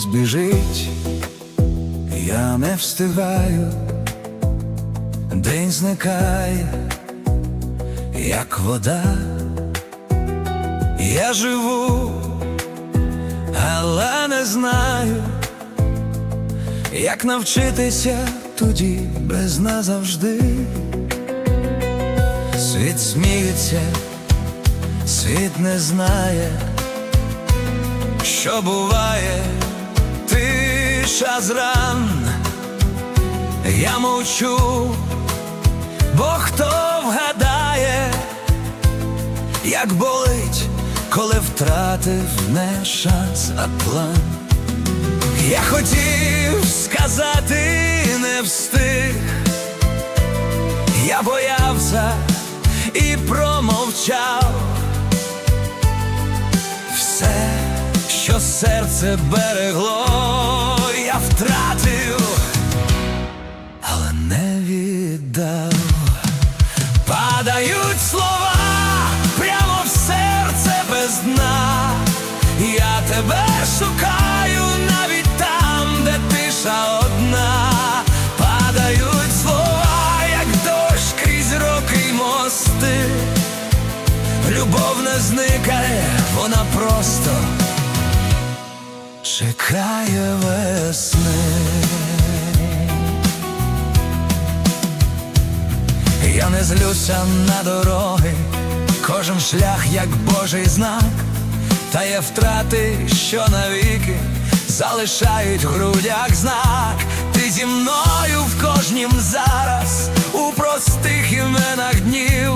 біжить, я не встигаю, день зникає, як вода, я живу, але не знаю, як навчитися тоді без назавжди. Світ сміється, світ не знає, що буває, тиша зран, я мовчу, бо хто вгадає, як болить, коли втратив не шанс, а план. Я хотів сказати, не встиг, я боявся і промовчав. Все, що серце берегло, я втратив, але не віддав. Падають слова прямо в серце без дна. Я тебе шукаю навіть там, де тиша одна. Падають слова, як дощ крізь роки й мости. Любов не зникає, вона просто чекає весни. Я не злюся на дороги, кожен шлях як Божий знак, та є втрати, що навіки залишають в грудях знак. Ти зі мною в кожнім зараз, у простих іменах днів,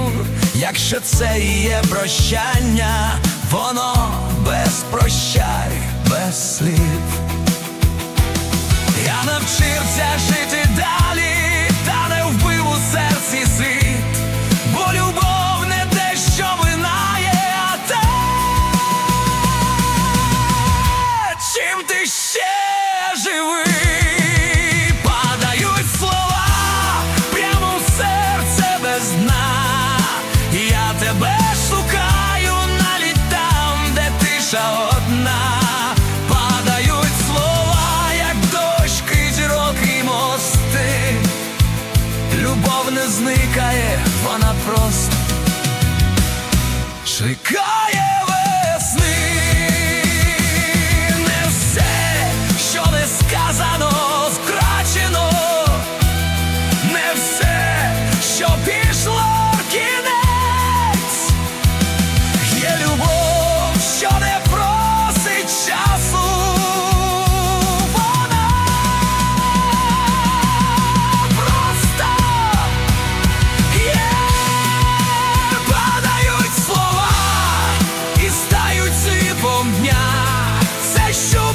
якщо це і є прощання, воно без прощай, без слів. Я навчився жити далі, та не вбив у серці світ, бо любов не те, що минає, а те, чим ти ще живий, тебе шукаю навіть там, де тиша не зникає, вона просто чекає. протягом дня. Що